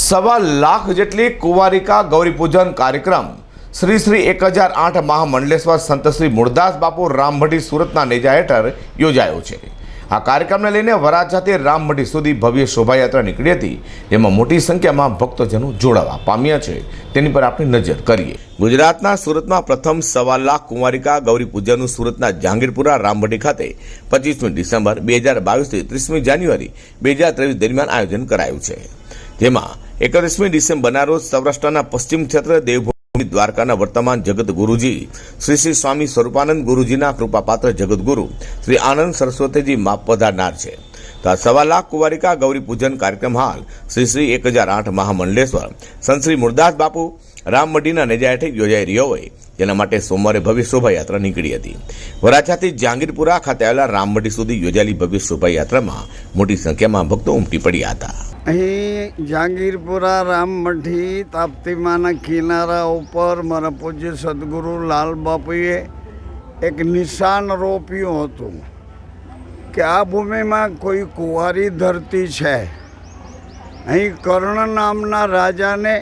સવા લાખ જેટલી કુંવારિકા ગૌરીપૂજન કાર્યક્રમ શ્રી શ્રી એક હજાર આઠ મહામંડલેશ્વર સંત શ્રી મૂળદાસ બાપુ રામભટી સુરતના નેજા હેઠળ યોજાયો છે. આ કાર્યક્રમને લઈને વરાછાથી રામભટી સુધી ભવ્ય શોભાયાત્રા નીકળી હતી, જેમાં મોટી સંખ્યામાં ભક્તજનો જોડાવા પામ્યા છે. તેની પર આપણે નજર કરીએ. ગુજરાતના સુરતમાં પ્રથમ સવા લાખ કુંવારિકા ગૌરી પૂજનનું સુરતના જહાંગીરપુરા રામભટી ખાતે પચીસમી ડિસેમ્બર બે હજાર બાવીસથી ત્રીસમી જાન્યુઆરી બે હજાર ત્રેવીસ દરમિયાન આયોજન કરાયું છે. જેમાં એકત્રીસમી ડિસેમ્બરના રોજ સૌરાષ્ટ્રના પશ્ચિમ ક્ષેત્ર દેવભૂમિ દ્વારકાના વર્તમાન જગત ગુરુજી શ્રી શ્રી સ્વામી સ્વરૂપાનંદ ગુરુજીના કૃપાપાત્ર જગતગુરુ શ્રી આનંદ સરસ્વતીજી માપ પધારનાર છે. તો આ સવા લાખ કુવારિકા ગૌરી પૂજન કાર્યક્રમ હાલ શ્રી શ્રી એક હજાર આઠ મહામંડલેશ્વર, સંત મુરદાસ બાપુ રામમઢીના નેજા હેઠળ યોજાઈ રહ્યો હોય. જેના માટે સોમવારે ભવ્ય શોભાયાત્રા નીકળી હતી. વરાછાથી જહાંગીરપુરા ખાતે આવેલા રામમઢી સુધી યોજાયેલી ભવ્ય શોભાયાત્રામાં મોટી સંખ્યામાં ભક્તો ઉમટી પડ્યા હતા. અહીં જહાંગીરપુરા રામમઠી તાપ્તીમાના કિનારા ઉપર મારા પૂજ્ય સદગુરુ લાલ બાપુએ એક નિશાન રોપ્યું હતું કે આ ભૂમિમાં કોઈ કુંવારી ધરતી છે. અહીં કર્ણ નામના રાજાને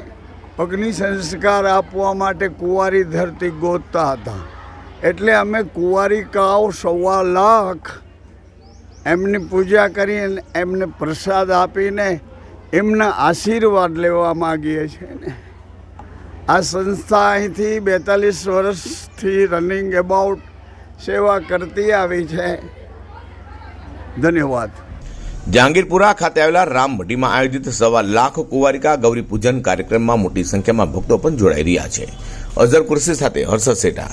અગ્નિ સંસ્કાર આપવા માટે કુંવારી ધરતી ગોતતા હતા. એટલે અમે કુંવારી કાવ સવા લાખ એમની પૂજા કરી એમને પ્રસાદ આપીને એમના આશીર્વાદ લેવા માગીએ છીએ ને. આ સંસ્થા અહીંથી બેતાલીસ વર્ષથી રનિંગ એબાઉટ સેવા કરતી આવી છે. ધન્યવાદ. જહાંગીરપુરા ખાતે આવેલા રામભટીમાં આયોજિત સવા લાખ કુંવારિકા ગૌરી પૂજન કાર્યક્રમમાં મોટી સંખ્યામાં ભક્તો પણ જોડાઈ રહ્યા છે. અઝર કુર્સી સાથે હર્ષદ સેઠા